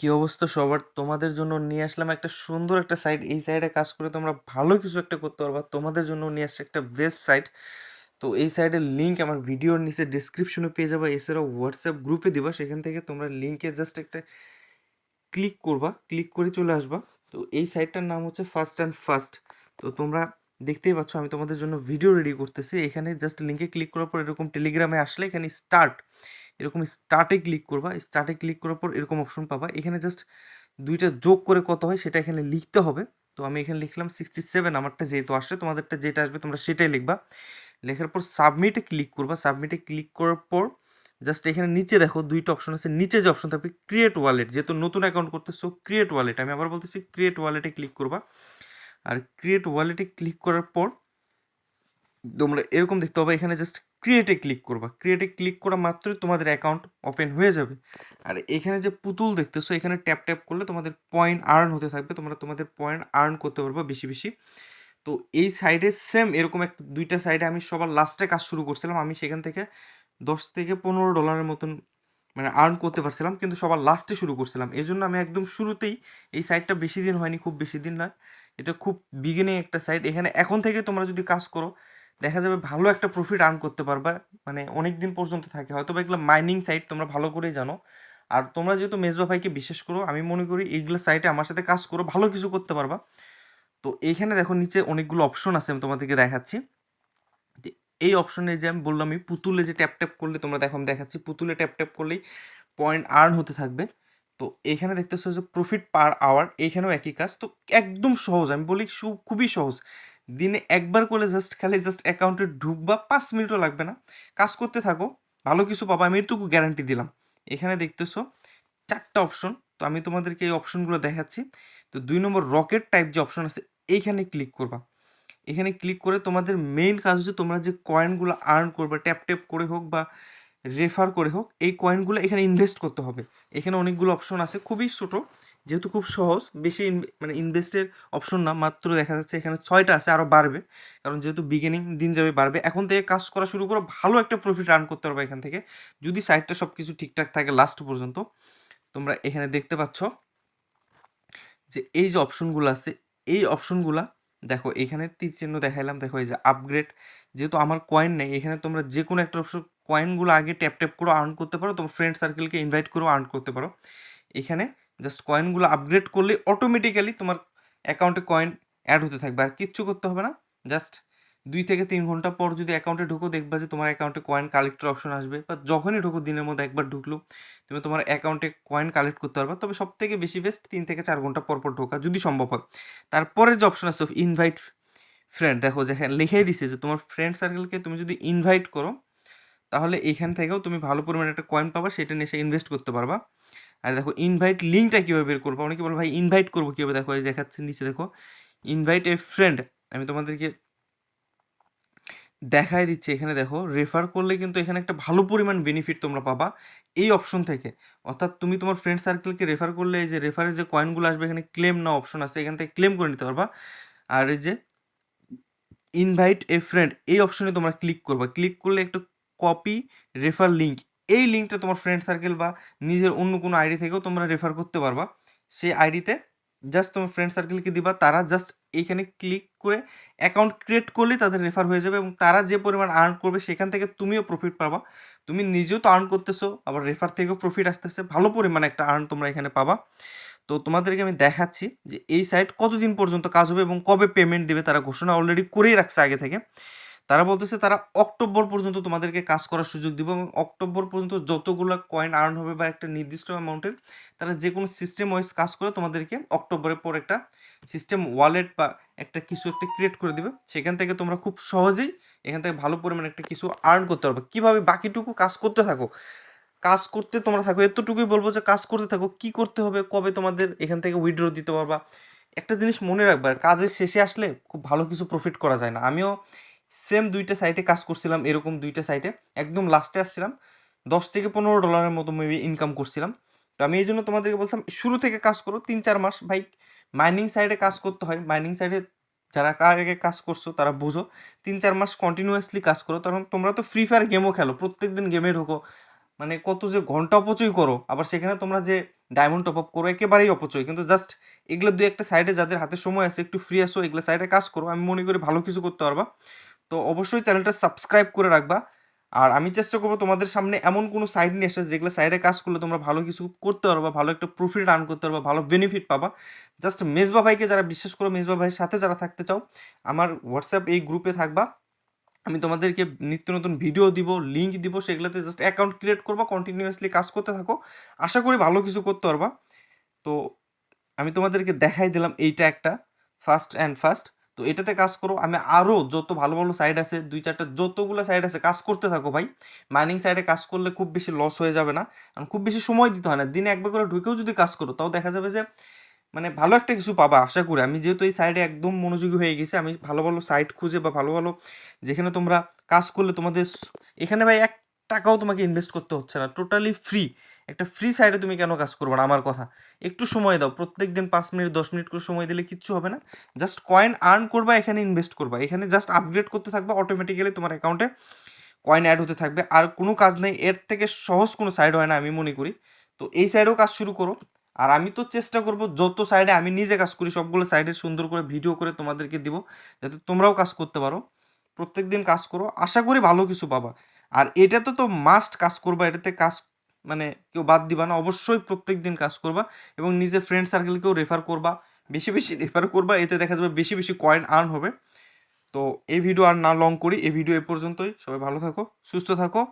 কি অবস্থা সবার? তোমাদের জন্য নিয়ে আসলাম একটা সুন্দর একটা সাইট এই সাইটে কাজ করে তোমরা ভালো কিছু একটা করতে পারবা। তোমাদের জন্য নিয়ে আসছে একটা বেস্ট সাইট তো এই সাইটের লিঙ্ক আমার ভিডিওর নিচে ডিসক্রিপশনে পেয়ে যাবা। এছাড়াও হোয়াটসঅ্যাপ গ্রুপে দিবা। সেখান থেকে তোমরা লিঙ্কে জাস্ট একটা ক্লিক করবা। ক্লিক করে চলে আসবা। তো এই সাইটটার নাম হচ্ছে ফার্স্ট অ্যান্ড ফার্স্ট তো তোমরা দেখতেই পাচ্ছ, আমি তোমাদের জন্য ভিডিও রেডি করতেছি। এখানে জাস্ট লিঙ্কে ক্লিক করার পর এরকম টেলিগ্রামে আসলে এখানে স্টার্ট এরকম স্টার্টে ক্লিক করবা স্টার্টে ক্লিক করার পর এরকম অপশন পাবা। এখানে জাস্ট দুইটা যোগ করে কত হয় সেটা এখানে লিখতে হবে। তো আমি এখানে লিখলাম সিক্সটি সেভেন আমারটা যেহেতু আসছে, তোমাদেরটা যেটা আসবে তোমরা সেটাই লিখবা। লেখার পর সাবমিটে ক্লিক করবা। সাবমিটে ক্লিক করার পর জাস্ট এখানে নিচে দেখো দুইটা অপশন আছে। নিচে যে অপশন থাকবে ক্রিয়েট ওয়ালেট যেহেতু নতুন অ্যাকাউন্ট করতেছো ক্রিয়েট ওয়ালেট আমি আবার বলতেছি ক্রিয়েট ওয়ালেটে ক্লিক করবা। আর ক্রিয়েট ওয়ালেটে ক্লিক করার পর তোমরা এরকম দেখতে পাবে, এখানে জাস্ট ক্রিয়েটে ক্লিক করবা। ক্রিয়েটে ক্লিক করা মাত্রই তোমাদের অ্যাকাউন্ট ওপেন হয়ে যাবে। আর এখানে যে পুতুল দেখতেছো, এখানে ট্যাপ ট্যাপ করলে তোমাদের পয়েন্ট আর্ন হতে থাকবে, তোমরা তোমাদের পয়েন্ট আর্ন করতে পারবে বেশি বেশি। তো এই সাইডে সেম এরকম একটা দুইটা সাইডে আমি সবার লাস্টে কাজ শুরু করছিলাম। আমি সেখান থেকে দশ থেকে পনেরো ডলারের মতন মানে আর্ন করতে পারছিলাম, কিন্তু সবার লাস্টে শুরু করছিলাম। এই জন্য আমি একদম শুরুতেই এই সাইটটা বেশি দিন হয়নি, খুব বেশি দিন নয় এটা খুব বিগিনিং একটা সাইট এখানে এখন থেকে তোমরা যদি কাজ করো দেখা যাবে ভালো একটা প্রফিট আর্ন করতে পারবা। মানে অনেক দিন পর্যন্ত থাকে। হয়তো বা এগুলো মাইনিং সাইট তোমরা ভালো করেই জানো। আর তোমরা যেহেতু মেজবা ভাইকে বিশ্বাস করো, আমি মনে করি এইগুলো সাইটে আমার সাথে কাজ করো ভালো কিছু করতে পারবা। তো এইখানে দেখো নিচে অনেকগুলো অপশন আছে আমি তোমাদেরকে দেখাচ্ছি। এই অপশনে যে আমি বললাম আমি পুতুলে যে ট্যাপ ট্যাপ করলে তোমরা দেখো আমি দেখাচ্ছি। পুতুলে ট্যাপ ট্যাপ করলেই পয়েন্ট আর্ন হতে থাকবে। তো এখানে দেখতেছো যে প্রফিট পার আওয়ার এইখানেও একই কাজ। তো একদম সহজ, আমি বলি খুবই সহজ। দিনে একবার করলে জাস্ট খালি জাস্ট অ্যাকাউন্টে ঢুকবা, পাঁচ মিনিটও লাগবে না। কাজ করতে থাকো, ভালো কিছু পাবা, আমি এটুকু গ্যারান্টি দিলাম। এখানে দেখতেছো, চারটা অপশন তো আমি তোমাদেরকে এই অপশনগুলো দেখাচ্ছি। তো দুই নম্বর রকেট টাইপ যে অপশন আছে, এইখানে ক্লিক করবা। এখানে ক্লিক করে তোমাদের মেইন কাজ হচ্ছে তোমরা যে কয়েনগুলো আর্ন করবে ট্যাপ ট্যাপ করে হোক বা রেফার করে হোক, এই কয়েনগুলো এখানে ইনভেস্ট করতে হবে। এখানে অনেকগুলো অপশন আছে, খুবই ছোটো। যেহেতু খুব সহজ, বেশি মানে ইনভেস্টের অপশন না, মাত্র দেখা যাচ্ছে এখানে ছয়টা আছে আরও বাড়বে। কারণ যেহেতু বিগিনিং দিন যাবে, বাড়বে। এখন থেকে কাজ করা শুরু করো ভালো একটা প্রফিট আর্ন করতে পারবে এখান থেকে। যদি সাইটটা সব কিছু ঠিকঠাক থাকে লাস্ট পর্যন্ত। তোমরা এখানে দেখতে পাচ্ছ যে এই যে অপশনগুলো আছে, এই অপশনগুলা দেখো, এখানে তীর চিহ্ন দেখাইলাম। দেখো, এই যে আপগ্রেড যেহেতু আমার কয়েন নেই, এখানে তোমরা যে কোনো একটা অপশন কয়েনগুলো আগে ট্যাপ ট্যাপ করে আর্ন করতে পারো। তোমার ফ্রেন্ড সার্কেলকে ইনভাইট করেও আর্ন করতে পারো। এখানে জাস্ট কয়েনগুলো আপগ্রেড করলে অটোমেটিক্যালি তোমার অ্যাকাউন্টে কয়েন অ্যাড হতে থাকবে। আর কিচ্ছু করতে হবে না। জাস্ট দুই থেকে তিন ঘণ্টা পর যদি অ্যাকাউন্টে ঢুকো, দেখবা যে তোমার অ্যাকাউন্টে কয়েন কালেক্টর অপশন আসবে। বা যখনই ঢুকো, দিনের মধ্যে একবার ঢুকলো, তুমি তোমার অ্যাকাউন্টে কয়েন কালেক্ট করতে পারবে। তবে সব থেকে বেশি বেস্ট তিন থেকে চার ঘণ্টা পর পর ঢোকা যদি সম্ভব হয়। তারপরে যে অপশন আছে ইনভাইট ফ্রেন্ড দেখো যেখানে লিখেই দিছে যে তোমার ফ্রেন্ড সার্কেলকে তুমি যদি ইনভাইট করো, তাহলে এখান থেকেও তুমি ভালো পরিমাণে একটা কয়েন পাবা, সেটা নিয়ে এসে ইনভেস্ট করতে পারবা। আর দেখো ইনভাইট লিঙ্কটা কীভাবে বের করব? অনেকে বলো, ভাই ইনভাইট করব কীভাবে? দেখো, এই দেখাচ্ছে নিচে, দেখো। ইনভাইট এ ফ্রেন্ড আমি তোমাদেরকে দেখাই দিচ্ছি এখানে, দেখো। রেফার করলে কিন্তু এখানে একটা ভালো পরিমাণ বেনিফিট তোমরা পাবা এই অপশন থেকে। অর্থাৎ তুমি তোমার ফ্রেন্ড সার্কেলকে রেফার করলে, এই যে রেফারের যে কয়েনগুলো আসবে, এখানে ক্লেম না অপশন আছে, এখান থেকে ক্লেম করে নিতে পারবা। আর এই যে ইনভাইট এ ফ্রেন্ড এই অপশনে তোমরা ক্লিক করবা। ক্লিক করলে একটু কপি রেফার লিঙ্ক এই লিঙ্কটা তোমার ফ্রেন্ড সার্কেল বা নিজের অন্য কোনো আইডি থেকেও তোমরা রেফার করতে পারবা। সেই আইডিতে জাস্ট তোমার ফ্রেন্ড সার্কেলকে দিবা, তারা জাস্ট এইখানে ক্লিক করে অ্যাকাউন্ট ক্রিয়েট করলেই তাদের রেফার হয়ে যাবে এবং তারা যে পরিমাণ আর্ন করবে সেখান থেকে তুমিও প্রফিট পাবা। তুমি নিজেও তো আর্ন করতেছো, আবার রেফার থেকেও প্রফিট আসতেছে, ভালো পরিমাণে একটা আর্ন তোমরা এখানে পাবা। তো তোমাদেরকে আমি দেখাচ্ছি যে এই সাইট কতদিন পর্যন্ত কাজ হবে এবং কবে পেমেন্ট দেবে তারা ঘোষণা অলরেডি করেই রাখছে আগে থেকে। তারা বলতেছে, তারা অক্টোবর পর্যন্ত তোমাদেরকে কাজ করার সুযোগ দিব এবং অক্টোবর পর্যন্ত যতগুলো কয়েন আর্ন হবে বা একটা নির্দিষ্ট অ্যামাউন্টের তারা যে কোনো সিস্টেম ওয়াইজ কাজ করে তোমাদেরকে অক্টোবরের পর একটা সিস্টেম ওয়ালেট বা একটা কিছু একটা ক্রিয়েট করে দিবে। সেখান থেকে তোমরা খুব সহজেই এখান থেকে ভালো পরিমাণে একটা কিছু আর্ন করতে পারবে। কীভাবে বাকিটুকু কাজ করতে থাকো? কাজ করতে তোমরা থাকো, এতটুকুই বলব যে কাজ করতে থাকো, কি করতে হবে, কবে তোমাদের এখান থেকে উইড্রো দিতে পারবা? একটা জিনিস মনে রাখবা, কাজের শেষে আসলে খুব ভালো কিছু প্রফিট করা যায় না। আমিও সেম দুইটা সাইটে কাজ করছিলাম, এরকম দুইটা সাইটে একদম লাস্টে আসছিলাম, দশ থেকে পনেরো ডলারের মতো মেবি ইনকাম করছিলাম। তো আমি এই জন্য তোমাদেরকে বলছিলাম, শুরু থেকে কাজ করো তিন চার মাস। ভাই মাইনিং সাইডে কাজ করতে হয়। মাইনিং সাইডে যারা কার আগে কাজ করছ, তারা বুঝো। তিন চার মাস কন্টিনিউয়াসলি কাজ করো। তখন তোমরা তো ফ্রি ফায়ার গেমও খেলো প্রত্যেক দিন গেমে ঢোকো। মানে কত যে ঘণ্টা অপচয় করো। আবার সেখানে তোমরা যে ডায়মন্ড টপ আপ করো, একেবারেই অপচয়। কিন্তু জাস্ট এগুলো দুই একটা সাইডে যাদের হাতে সময় আছে, একটু ফ্রি আসো, এগুলো সাইডে কাজ করো। আমি মনে করি ভালো কিছু করতে পারবা। তো অবশ্যই চ্যানেলটা সাবস্ক্রাইব করে রাখবা। আর আমি চেষ্টা করব তোমাদের সামনে এমন কোনো সাইড নিয়ে এসে যেগুলো সাইডে কাজ করলে তোমরা ভালো কিছু করতে পারবা, ভালো একটা প্রফিট আর্ন করতে পারবা, ভালো বেনিফিট পাবা। জাস্ট মেজবা ভাইকে যারা, বিশ্বাস করো মেজবা ভাইয়ের সাথে যারা থাকতে চাও, আমার হোয়াটসঅ্যাপ এই গ্রুপে থাকবা। আমি তোমাদেরকে নিত্য নতুন ভিডিও দিব লিঙ্ক দিব, সেগুলোতে জাস্ট অ্যাকাউন্ট ক্রিয়েট করবা কন্টিনিউয়াসলি কাজ করতে থাকো। আশা করি ভালো কিছু করতে পারবা। তো আমি তোমাদেরকে দেখাই দিলাম এইটা একটা ফার্স্ট অ্যান্ড ফার্স্ট তো এটাতে কাজ করো, আমি আরও যত ভালো ভালো সাইড আছে, দুই চারটা যতগুলো সাইড আছে কাজ করতে থাকো ভাই। মাইনিং সাইডে কাজ করলে খুব বেশি লস হয়ে যাবে না, কারণ খুব বেশি সময় দিতে হয় না। দিনে একবার করে ঢুকেও যদি কাজ করো, তাও দেখা যাবে যে মানে ভালো একটা কিছু পাবা, আশা করি। আমি যেহেতু এই সাইডে একদম মনোযোগী হয়ে গেছি, আমি ভালো ভালো সাইট খুঁজে বা ভালো ভালো যেখানে তোমরা কাজ করলে তোমাদের এখানে ভাই এক টাকাও তোমাকে ইনভেস্ট করতে হচ্ছে না টোটালি ফ্রি একটা ফ্রি সাইডে তুমি কেন কাজ করবে না? আমার কথা। একটু সময় দাও। প্রত্যেক দিন পাঁচ মিনিট, দশ মিনিট করে সময় দিলে কিচ্ছু হবে না। জাস্ট কয়েন আর্ন করবা, এখানে ইনভেস্ট করবা। এখানে জাস্ট আপগ্রেড করতে থাকবা অটোমেটিক্যালি তোমার অ্যাকাউন্টে কয়েন অ্যাড হতে থাকবে। আর কোনো কাজ নেই, এর থেকে সহজ কোনো সাইড হয় না, আমি মনে করি। তো এই সাইডেও কাজ শুরু করো। আর আমি তো চেষ্টা করব, যত সাইডে আমি নিজে কাজ করি, সবগুলো সাইডে সুন্দর করে ভিডিও করে তোমাদেরকে দিব, যাতে তোমরাও কাজ করতে পারো। প্রত্যেক দিন কাজ করো। আশা করি ভালো কিছু পাবা। আর এটা তো তো মাস্ট কাজ করবা। এটাতে কাজ মানে কেউ বাদ দিবা না, অবশ্যই প্রত্যেক দিন কাজ করবা এবং নিজের ফ্রেন্ড সার্কেলকেও রেফার করবা, বেশি বেশি রেফার করবা, এতে দেখা যাবে বেশি বেশি কয়েন আর্ন হবে। তো এই ভিডিও আর না লং করি, এই ভিডিও এ পর্যন্তই, সবাই ভালো থাকো, সুস্থ থাকো।